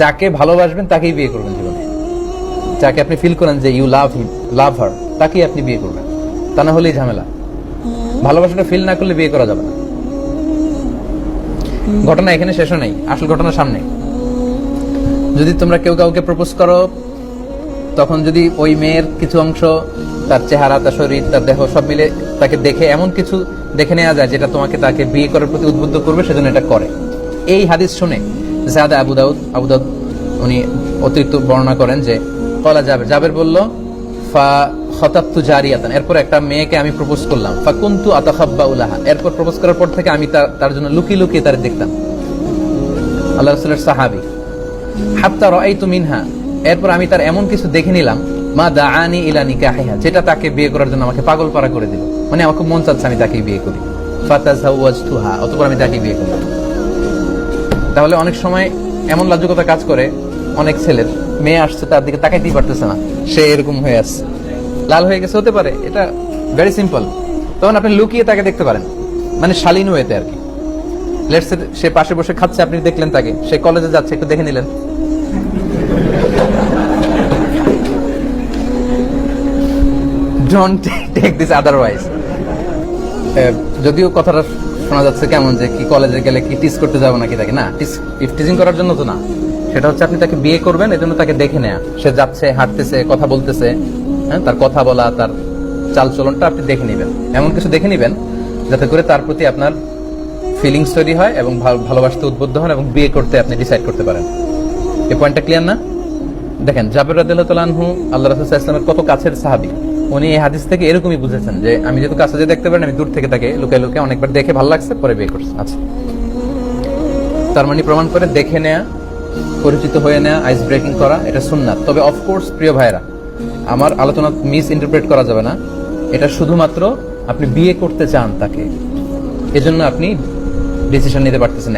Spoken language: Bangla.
যাকে ভালোবাসবেন তাকেই বিয়ে করবেন জীবনে। যাকে আপনি ফিল করেন যে ইউ লাভ হিম লাভ হার তাকেই আপনি বিয়ে করবেন। তা না হলেই ঝামেলা। ভালোবাসাটা ফিল না করলে বিয়ে করা যাবে না। ঘটনা এখানে শেষও নেই, আসল ঘটনা সামনে। যদি তোমরা কেউ কাউকে প্রপোজ করো, তখন যদি ওই মেয়ের কিছু অংশ, তার চেহারা, তার শরীর, তার দেহ সব মিলে তাকে দেখে এমন কিছু দেখে নেওয়া যায়, যেটা তোমাকে তাকে বিয়ে করার প্রতি উদ্বুদ্ধ করবে, সেজন্য এটা করে। এই হাদিস শুনে আবু দাউদ আবু দাউদ উনি অতিরিক্ত বর্ণনা করেন যে, কলা জাবের বলল, ফা জারিয়াতান এরপর একটা মেয়েকে আমি প্রপোজ করলাম। ফা উলাহা এরপর প্রপোজ করার পর থেকে আমি তার জন্য লুকিয়ে লুকিয়ে তার দেখতাম। আল্লাহ রসুলের সাহাবি, হাত্তা রাআইতু মিনহা এরপর আমি তার এমন কিছু দেখে নিলাম, মা দাআনি ইলা নিকাহিহা যেটা তাকে বিয়ে করার জন্য আমাকে পাগল পারা করে দিল। মানে আমার খুব মন চাচ্ছে আমি তাকে বিয়ে করি। ফাতাজাওয়াজতুহা অতঃপর আমি তাকে বিয়ে করলাম। তাহলে অনেক সময় এমন লাজুকতা কাজ করে, অনেক ছেলের মেয়ে আসছে, তার দিকে তাকাইতেই পারতেছে না। সে এরকম হয়ে আসছে লাল হয়ে গেছে হতে পারে, এটা ভেরি সিম্পল তখন আপনি লুকিয়ে তাকে দেখতে পারেন। মানে শালীন হয়েতে আর কি। লেটস সে পাশে বসে খাচ্ছে, আপনি দেখলেন তাকে। সে কলেজে যাচ্ছে, একটু দেখে নিলেন। ডোন্ট টেক দিস আদারওয়াইজ যদিও কথাটা শোনা যাচ্ছে কেমন যে কি কলেজে গেলে কি টিস করতে যাব নাকি তাকে? না টিচিং করার জন্য তো না। সেটা হচ্ছে আপনি তাকে বিয়ে করবেন, এজন্য তাকে দেখে নেয়া। সে যাচ্ছে, হাঁটতেছে, কথা বলতেছে হ্যাঁ তার কথা বলা, তার চাল চলনটা আপনি দেখে নেবেন। এমন কিছু দেখে নেবেন, যাতে করে তার প্রতি আপনার ফিলিংস তৈরি হয় এবং ভালো- ভালোবাসতে উদ্বুদ্ধ হন এবং বিয়ে করতে আপনি ডিসাইড করতে পারেন। এই পয়েন্টটা ক্লিয়ার না? দেখেন, জাবের রাদিয়াল্লাহু আল্লাহ রাসূল ওয়াসাল্লামের কত কাছের সাহাবী। উনি এই হাদিস থেকে এরকমই বুঝেছেন যে আমি যেহেতু কাছে যে দেখতে পারেন আমি দূর থেকে তাকে লুকে লুকে অনেকবার দেখে ভালো লাগছে, পরে বিয়ে করছি। আচ্ছা। তার মানে প্রমাণ করে দেখে নেয়া, পরিচিত হয়ে নেয়া আইস ব্রেকিং করা, এটা সুন্নাত। তবে অফকোর্স প্রিয় ভাইরা আমার আলোচনা মিস ইন্টারপ্রেট করা যাবে না। এটা শুধুমাত্র আপনি বিয়ে করতে চান তাকে। এজন্য আপনি ডিসিশন নিতে পারতেছেন।